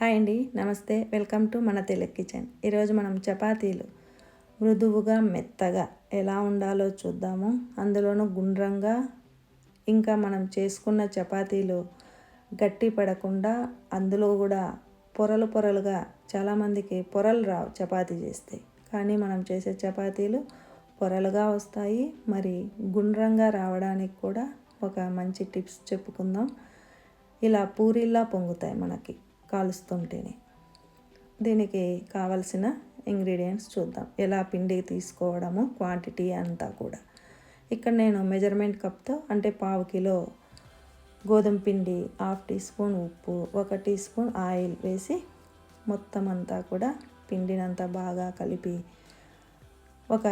Hi అండి నమస్తే. Welcome to మన తెలుగు కిచెన్. ఈరోజు మనం చపాతీలు. మృదువుగా మెత్తగా ఎలా ఉండాలో చూద్దాము. అందులోనూ గుండ్రంగా ఇంకా మనం చేసుకున్న చపాతీలు గట్టి పడకుండా అందులో కూడా పొరలు పొరలుగా చాలామందికి పొరలు రావు చపాతీ చేస్తే. కానీ మనం చేసే చపాతీలు పొరలుగా వస్తాయి. మరి గుండ్రంగా రావడానికి కూడా ఒక మంచి టిప్స్ చెప్పుకుందాం. ఇలా పూరీలా పొంగుతాయి మనకి. కాలుస్తుంటేనే. దీనికి కావలసిన ఇంగ్రీడియంట్స్ చూద్దాం. ఎలా పిండి తీసుకోవడము క్వాంటిటీ అంతా కూడా. ఇక్కడ నేను మెజర్మెంట్ కప్తో అంటే పావు కిలో గోధుమ పిండి హాఫ్ టీ స్పూన్ ఉప్పు ఒక టీ స్పూన్ ఆయిల్ వేసి మొత్తం అంతా కూడా పిండినంతా బాగా కలిపి ఒక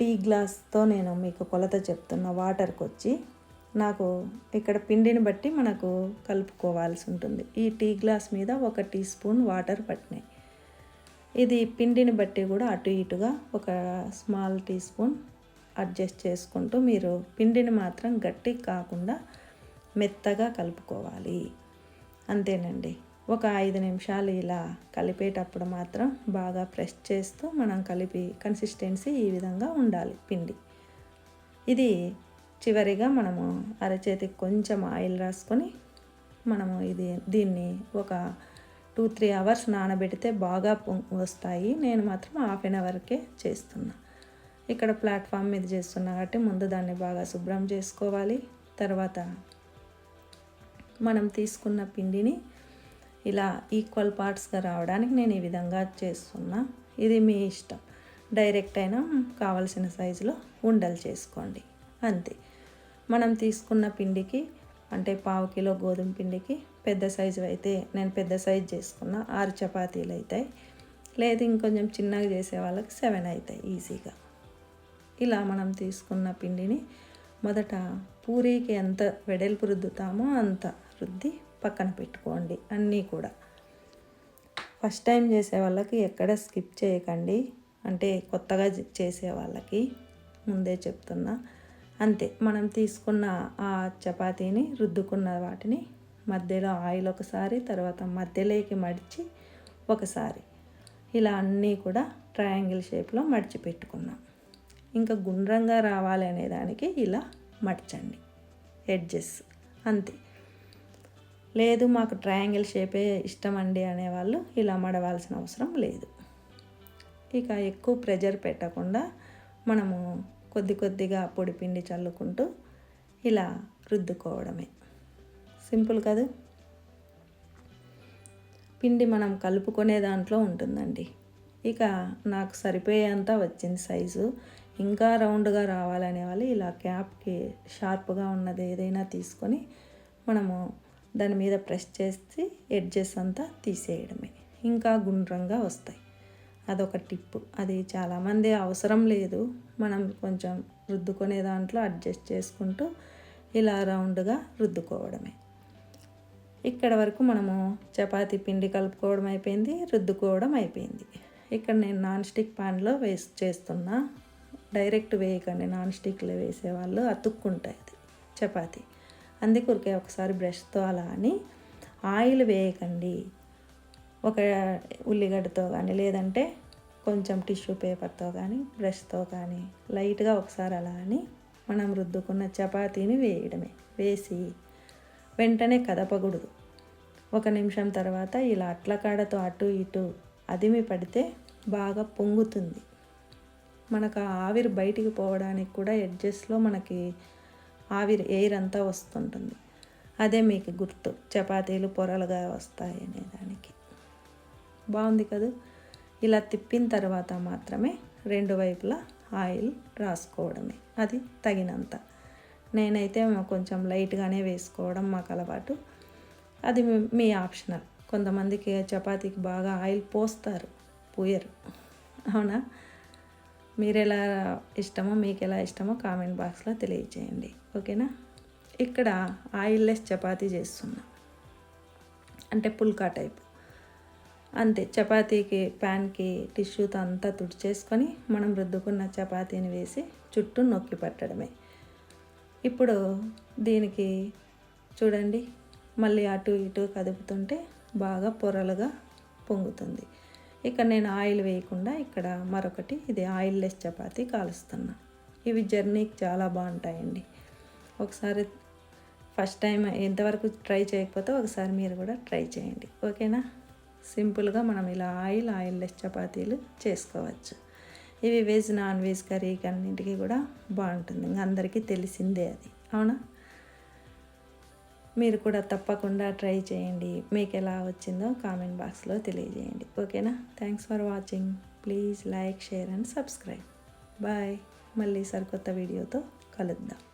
టీ గ్లాస్తో నేను మీకు కొలత చెప్తున్న వాటర్కి వచ్చి నాకు ఇక్కడ పిండిని బట్టి మనకు కలుపుకోవాల్సి ఉంటుంది. ఈ టీ గ్లాస్ మీద ఒక టీ స్పూన్ వాటర్ పట్టినాయి. ఇది పిండిని బట్టి కూడా అటు ఇటుగా ఒక స్మాల్ టీ స్పూన్ అడ్జస్ట్ చేసుకుంటూ మీరు పిండిని మాత్రం గట్టి కాకుండా మెత్తగా కలుపుకోవాలి. అంతేనండి. ఒక ఐదు నిమిషాలు ఇలా కలిపేటప్పుడు మాత్రం బాగా ప్రెస్ చేస్తూ మనం కలిపి కన్సిస్టెన్సీ ఈ విధంగా ఉండాలి పిండి. ఇది చివరిగా మనము అరచేతికి కొంచెం ఆయిల్ రాసుకొని మనము ఇది దీన్ని ఒక టూ త్రీ అవర్స్ నానబెడితే బాగా వస్తాయి. నేను మాత్రం హాఫ్ అన్ అవర్కే చేస్తున్నా. ఇక్కడ ప్లాట్ఫామ్ మీద చేస్తున్నా కాబట్టి ముందు దాన్ని బాగా శుభ్రం చేసుకోవాలి. తర్వాత మనం తీసుకున్న పిండిని ఇలా ఈక్వల్ పార్ట్స్గా రావడానికి నేను ఈ విధంగా చేస్తున్నా. ఇది మీ ఇష్టం. డైరెక్ట్ అయినా కావలసిన సైజులో ఉండలు చేసుకోండి. అంతే. మనం తీసుకున్న పిండికి అంటే పావు కిలో గోధుమ పిండికి పెద్ద సైజు అయితే నేను పెద్ద సైజు చేసుకున్న ఆరు చపాతీలు అవుతాయి లేదు ఇంకొంచెం చిన్నగా చేసే వాళ్ళకి సెవెన్ అవుతాయి ఈజీగా. ఇలా మనం తీసుకున్న పిండిని మొదట పూరీకి ఎంత వెడల్పు రుద్దుతామో అంత రుద్ది పక్కన పెట్టుకోండి అన్నీ కూడా. ఫస్ట్ టైం చేసే వాళ్ళకి ఎక్కడ స్కిప్ చేయకండి. అంటే కొత్తగా చేసే వాళ్ళకి ముందే చెప్తున్నా. అంతే మనం తీసుకున్న ఆ చపాతీని రుద్దుకున్న వాటిని మధ్యలో ఆయిల్ ఒకసారి తర్వాత మధ్యలోకి మడిచి ఒకసారి. ఇలా అన్నీ కూడా ట్రయాంగిల్ షేప్లో మడిచి పెట్టుకున్నాం. ఇంకా గుండ్రంగా రావాలి అనే దానికి ఇలా మడచండి. ఎడ్జెస్ అంతే. లేదు మాకు ట్రయాంగిల్ షేపే ఇష్టం అండి అనేవాళ్ళు ఇలా మడవాల్సిన అవసరం లేదు. ఇక ఎక్కువ ప్రెజర్ పెట్టకుండా మనము కొద్ది కొద్దిగా పొడి పిండి చల్లుకుంటూ ఇలా రుద్దుకోవడమే. సింపుల్ కదా. పిండి మనం కలుపుకునే దాంట్లో ఉంటుందండి. ఇక నాకు సరిపోయేంత వచ్చింది సైజు. ఇంకా రౌండ్గా రావాలనే వాళ్ళు ఇలా క్యాప్కి షార్ప్గా ఉన్నది ఏదైనా తీసుకొని మనము దాని మీద ప్రెస్ చేసి ఎడ్జెస్ అంతా తీసేయడమే. ఇంకా గుండ్రంగా వస్తాయి. అదొక టిప్పు. అది చాలామంది అవసరం లేదు. మనం కొంచెం రుద్దుకునే దాంట్లో అడ్జస్ట్ చేసుకుంటూ ఇలా రౌండ్గా రుద్దుకోవడమే. ఇక్కడ వరకు మనము చపాతీ పిండి కలుపుకోవడం అయిపోయింది రుద్దుకోవడం అయిపోయింది. ఇక్కడ నేను నాన్ స్టిక్ ప్యాన్లో వేసి చేస్తున్నా డైరెక్ట్ వేయకండి నాన్ స్టిక్లో వేసేవాళ్ళు అతుక్కుంటాయి చపాతీ. అందుకొరికే ఒకసారి బ్రష్తో అలా అని ఆయిల్ వేయకండి. ఒక ఉల్లిగడ్డతో కానీ లేదంటే కొంచెం టిష్యూ పేపర్తో కానీ బ్రష్తో కానీ లైట్గా ఒకసారి అలా అని మనం రుద్దుకున్న చపాతీని వేయడమే. వేసి వెంటనే కదపకూడదు. ఒక నిమిషం తర్వాత ఇలా అట్ల కాడతో అటు ఇటు అదిమి పడితే బాగా పొంగుతుంది. మనకు ఆ ఆవిరి బయటికి పోవడానికి కూడా ఎడ్జస్ట్లో మనకి ఆవిరి ఎయిర్ అంతా వస్తుంటుంది. అదే మీకు గుర్తు చపాతీలు పొరలుగా వస్తాయి అనే దానికి బాగుంది కదా? ఇలా తిప్పిన తర్వాత మాత్రమే రెండు వైపులా ఆయిల్ రాసుకోవడమే. అది తగినంత. నేనైతే కొంచెం లైట్గానే వేసుకోవడం మాకు అలవాటు. అది మీ ఆప్షనల్. కొంతమందికి చపాతీకి బాగా ఆయిల్ పోస్తారు పోయరు. అవునా? మీరు ఎలా ఇష్టమో మీకు ఎలా ఇష్టమో కామెంట్ బాక్స్లో తెలియచేయండి ఓకేనా? ఇక్కడ ఆయిల్లెస్ చపాతీ చేస్తున్నా. అంటే పుల్కా టైప్. అంతే చపాతీకి ప్యాన్కి టిష్యూతో అంతా తుడిచేసుకొని మనం రుద్దుకున్న చపాతీని వేసి చుట్టూ నొక్కి పట్టడమే. ఇప్పుడు దీనికి చూడండి మళ్ళీ అటు ఇటు కదుపుతుంటే బాగా పొరలుగా పొంగుతుంది. ఇక్కడ నేను ఆయిల్ వేయకుండా ఇక్కడ మరొకటి ఇది ఆయిల్ లెస్ చపాతీ కాలుస్తున్నా. ఇవి జర్నీకి చాలా బాగుంటాయండి. ఒకసారి ఫస్ట్ టైం ఎంతవరకు ట్రై చేయకపోతే ఒకసారి మీరు కూడా ట్రై చేయండి. ఓకేనా? సింపుల్గా మనం ఇలా ఆయిల్ ఆయిల్ లెస్ చపాతీలు చేసుకోవచ్చు. ఇవి వెజ్ నాన్ వెజ్ కర్రీకి అన్నింటికి కూడా బాగుంటుంది. ఇంకా అందరికీ తెలిసిందే అది. అవునా? మీరు కూడా తప్పకుండా ట్రై చేయండి. మీకు ఎలా వచ్చిందో కామెంట్ బాక్స్లో తెలియజేయండి. ఓకేనా? Thanks for watching please like share and subscribe bye మళ్ళీ సరికొత్త వీడియోతో కలుద్దాం.